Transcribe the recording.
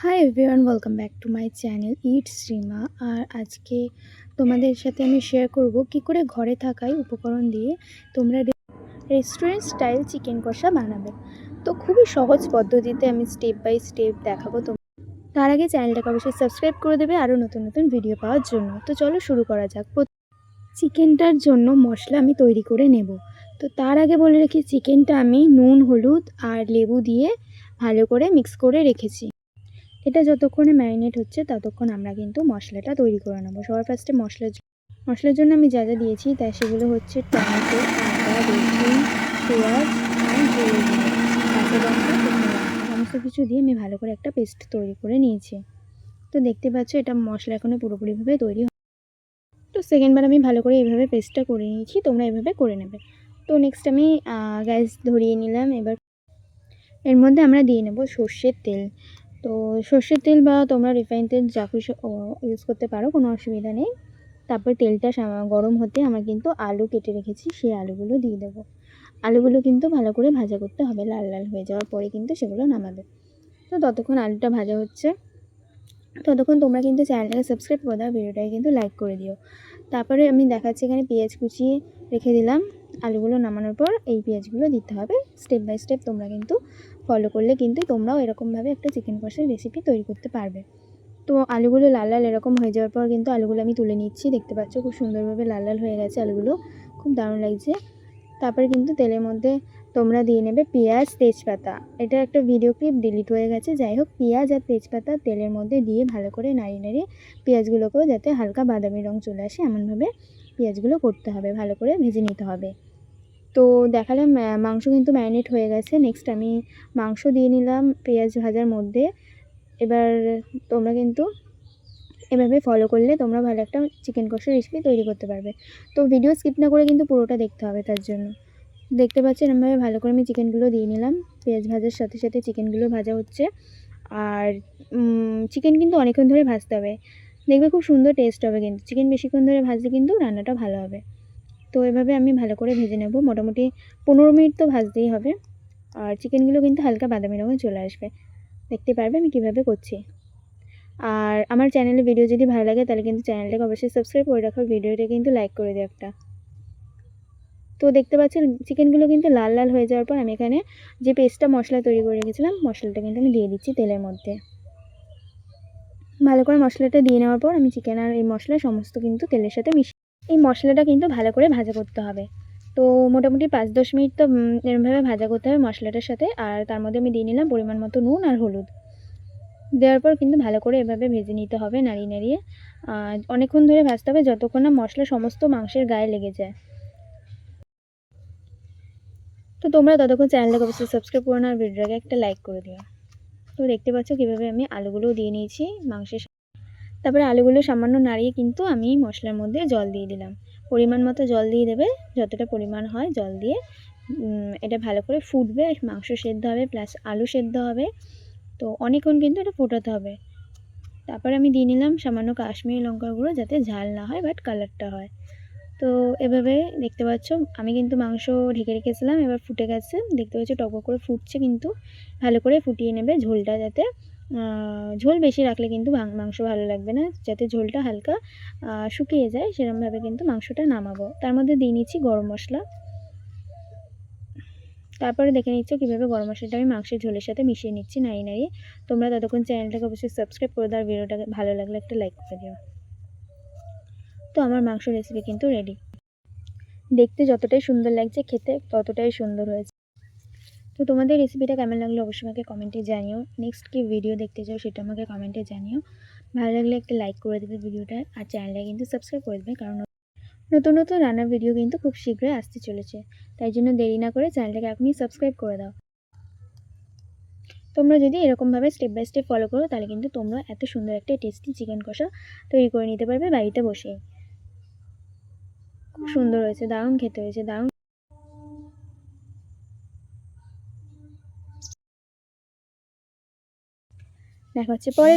Hi everyone welcome back to my channel it Shrima আর আজকে তোমাদের সাথে আমি শেয়ার করব কি করে ঘরে থাকাই উপকরণ দিয়ে তোমরা রেস্টুরেন্ট স্টাইল চিকেন কষা বানাবে। তো খুবই সহজ পদ্ধতিতে আমি স্টেপ বাই স্টেপ দেখাবো তো তার আগে চ্যানেলটাকে অবশ্যই সাবস্ক্রাইব করে দেবে আরও নতুন নতুন ভিডিও পাওয়ার জন্য। তো চলো শুরু করা যাক। চিকেনটার জন্য মশলা আমি তৈরি করে নেব। তো তার আগে বলে রাখি চিকেনটা আমি নুন, হলুদ আর লেবু দিয়ে ভালো করে মিক্স করে রেখেছি। এটা যতক্ষণে ম্যারিনেট হচ্ছে ততক্ষণ আমরা কিন্তু মশলাটা তৈরি করে নেব। সবার ফার্স্টে মশলার মশলার জন্য আমি যা যা দিয়েছি তাই সেগুলো হচ্ছে টমেটো, আদা, রসুন, পেঁয়াজ সমস্ত কিছু দিয়ে আমি ভালো করে একটা পেস্ট তৈরি করে নিয়েছি। তো দেখতে পাচ্ছ এটা মশলা এখনও পুরোপুরিভাবে তৈরি তো সেকেন্ডবার আমি ভালো করে এইভাবে পেস্টটা করে নিয়েছি, তোমরা এভাবে করে নেবে। তো নেক্সট আমি গ্যাস ধরিয়ে নিলাম। এবার এর মধ্যে আমরা দিয়ে নেব সর্ষের তেল। তো সর্ষের তেল বা তোমরা রিফাইন তেল যা খুশি ইউজ করতে পারো, কোনো অসুবিধা নেই। তারপর তেলটা গরম হতে আমরা কিন্তু আলু কেটে রেখেছি, সেই আলুগুলো দিয়ে দেবো। আলুগুলো কিন্তু ভালো করে ভাজা করতে হবে, লাল লাল হয়ে যাওয়ার পরে কিন্তু সেগুলো নামাবে। তো ততক্ষণ আলুটা ভাজা হচ্ছে। ততক্ষণ তোমরা কিন্তু চ্যানেলটাকে সাবস্ক্রাইব করে দাও, ভিডিওটাকে কিন্তু লাইক করে দিও। তারপরে আমি দেখাচ্ছি এখানে পেঁয়াজ কুচিয়ে রেখে দিলাম। আলুগুলো নামানোর পর এই পেঁয়াজগুলো দিতে হবে। স্টেপ বাই স্টেপ তোমরা কিন্তু ফলো করলে কিন্তু তোমরাও এরকমভাবে একটা চিকেন কষার রেসিপি তৈরি করতে পারবে। তো আলুগুলো লাল লাল এরকম হয়ে যাওয়ার পর কিন্তু আলুগুলো আমি তুলে নিচ্ছি। দেখতে পাচ্ছ খুব সুন্দরভাবে লাল লাল হয়ে গেছে আলুগুলো। খুব দারুণ লাগছে। তারপরে কিন্তু তেলের মধ্যে তোমরা দিয়ে নেবে পেঁয়াজ, তেজপাতা। এটা একটা ভিডিও ক্লিপ ডিলিট হয়ে গেছে। যাই হোক, পেঁয়াজ আর তেজপাতা তেলের মধ্যে দিয়ে ভালো করে নাড়িয়ে নাড়িয়ে পেঁয়াজগুলোকেও যাতে হালকা বাদামি রং চলে আসে, এমনভাবে পেঁয়াজগুলো করতে হবে, ভালো করে ভেজে নিতে হবে। তো দেখালাম মাংস কিন্তু ম্যারিনেট হয়ে গেছে। নেক্সট আমি মাংস দিয়ে নিলাম পেঁয়াজ ভাজার মধ্যে। এবার তোমরা কিন্তু এভাবে ফলো করলে তোমরা ভালো একটা চিকেন কষার রেসিপি তৈরি করতে পারবে। তো ভিডিও স্কিপ না করে কিন্তু পুরোটা দেখতে হবে তার জন্য। দেখতে পাচ্ছেন এরমভাবে ভালো করে আমি চিকেনগুলো দিয়ে নিলাম। পেঁয়াজ ভাজার সাথে সাথে চিকেনগুলো ভাজা হচ্ছে। আর চিকেন কিন্তু অনেকক্ষণ ধরে ভাজতে হবে। দেখবে খুব সুন্দর টেস্ট হবে কিন্তু। চিকেন বেশিক্ষণ ধরে ভাজলে কিন্তু রান্নাটা ভালো হবে। তো এভাবে আমি ভালো করে ভেজে নেব। মোটামুটি পনেরো মিনিট তো ভাজতেই হবে। আর চিকেনগুলো কিন্তু হালকা বাদামি রঙে চলে আসবে। দেখতে পারবে আমি কীভাবে করছি। আর আমার চ্যানেলে ভিডিও যদি ভালো লাগে, তাহলে কিন্তু চ্যানেলটাকে অবশ্যই সাবস্ক্রাইব করে রাখার ভিডিওটা কিন্তু লাইক করে দিও একটা। তো দেখতে পাচ্ছেন, চিকেনগুলো কিন্তু লাল লাল হয়ে যাওয়ার পর আমি এখানে যে পেস্টটা মশলা তৈরি করে রেখেছিলাম, মশলাটা কিন্তু আমি দিয়ে দিচ্ছি তেলের মধ্যে। ভালো করে মশলাটা দিয়ে নেওয়ার পর আমি চিকেন আর এই মশলা সমস্ত কিন্তু তেলের সাথে মিশিয়ে এই মশলাটা কিন্তু ভালো করে ভাজা করতে হবে। তো মোটামুটি পাঁচ দশ মিনিট তো এরমভাবে ভাজা করতে হবে মশলাটার সাথে। আর তার মধ্যে আমি দিয়ে নিলাম পরিমাণ মতো নুন আর হলুদ। দেওয়ার পর কিন্তু ভালো করে এভাবে ভেজে নিতে হবে নাড়িয়ে নাড়িয়ে। অনেকক্ষণ ধরে ভাজতে হবে যতক্ষণ না মশলা সমস্ত মাংসের গায়ে লেগে যায়। তো তোমরা ততক্ষণ চ্যানেলটাকে অবশ্যই সাবস্ক্রাইব করো না আর ভিডিওটাকে একটা লাইক করে দিও। তো দেখতে পাচ্ছ কীভাবে আমি আলুগুলোও দিয়ে নিয়েছি, মাংসের তারপরে আলুগুলো সামান্য নাড়িয়ে কিন্তু আমি মশলার মধ্যে জল দিয়ে দিলাম। পরিমাণ মতো জল দিয়ে দেবে, যতটা পরিমাণ হয় জল দিয়ে। এটা ভালো করে ফুটবে, মাংস সেদ্ধ হবে প্লাস আলু সেদ্ধ হবে। তো অনেকক্ষণ কিন্তু এটা ফোটাতে হবে। তারপরে আমি দিয়ে নিলাম সামান্য কাশ্মীরি লঙ্কার গুঁড়ো যাতে ঝাল না হয় বাট কালারটা হয়। তো এভাবে দেখতে পাচ্ছ, আমি কিন্তু মাংস ঢেকে রেখেছিলাম, এবার ফুটে গেছে। দেখতে পাচ্ছ টক করে ফুটছে কিন্তু। ভালো করে ফুটিয়ে নেবে ঝোলটা যাতে। ঝোল বেশি রাখলে কিন্তু মাংস ভালো লাগবে না, যাতে ঝোলটা হালকা শুকিয়ে যায় সেরকমভাবে কিন্তু মাংসটা নামাবো। তার মধ্যে দিয়ে নিচ্ছি গরম মশলা। তারপরে দেখে নিচ্ছ কীভাবে গরম মশলাটা আমি মাংসের ঝোলের সাথে মিশিয়ে নিচ্ছি নাড়িয়ে নাড়িয়ে। তোমরা ততক্ষণ চ্যানেলটাকে অবশ্যই সাবস্ক্রাইব করে দাও ভিডিওটাকে ভালো লাগলে একটা লাইক করে দিও। তো আমার মাংস রেসিপি কিন্তু রেডি দেখতে যতটাই সুন্দর লাগছে, খেতে ততটাই সুন্দর হয়েছে। তো তোমাদের রেসিপিটা কেমন লাগল অবশ্যই আমাকে কমেন্টে জানিও। নেক্সট কি ভিডিও দেখতে চাও সেটা আমাকে কমেন্টে জানিও। ভালো লাগলে একটা লাইক করে দেবে ভিডিওটা আর চ্যানেলটা কিন্তু সাবস্ক্রাইব করে দেবে কারণ নতুন নতুন রান্নার ভিডিও কিন্তু খুব শীঘ্রই আসতে চলেছে। তাই জন্য দেরি না করে চ্যানেলটাকে এখনই সাবস্ক্রাইব করে দাও। তোমরা যদি এরকমভাবে স্টেপ বাই স্টেপ ফলো করো তাহলে কিন্তু তোমরা এত সুন্দর একটা টেস্টি চিকেন কষা তৈরি করে নিতে পারবে বাড়িতে বসে। খুব সুন্দর হয়েছে, দারুণ খেতে হয়েছে, দারুণ দেখা হচ্ছে পরে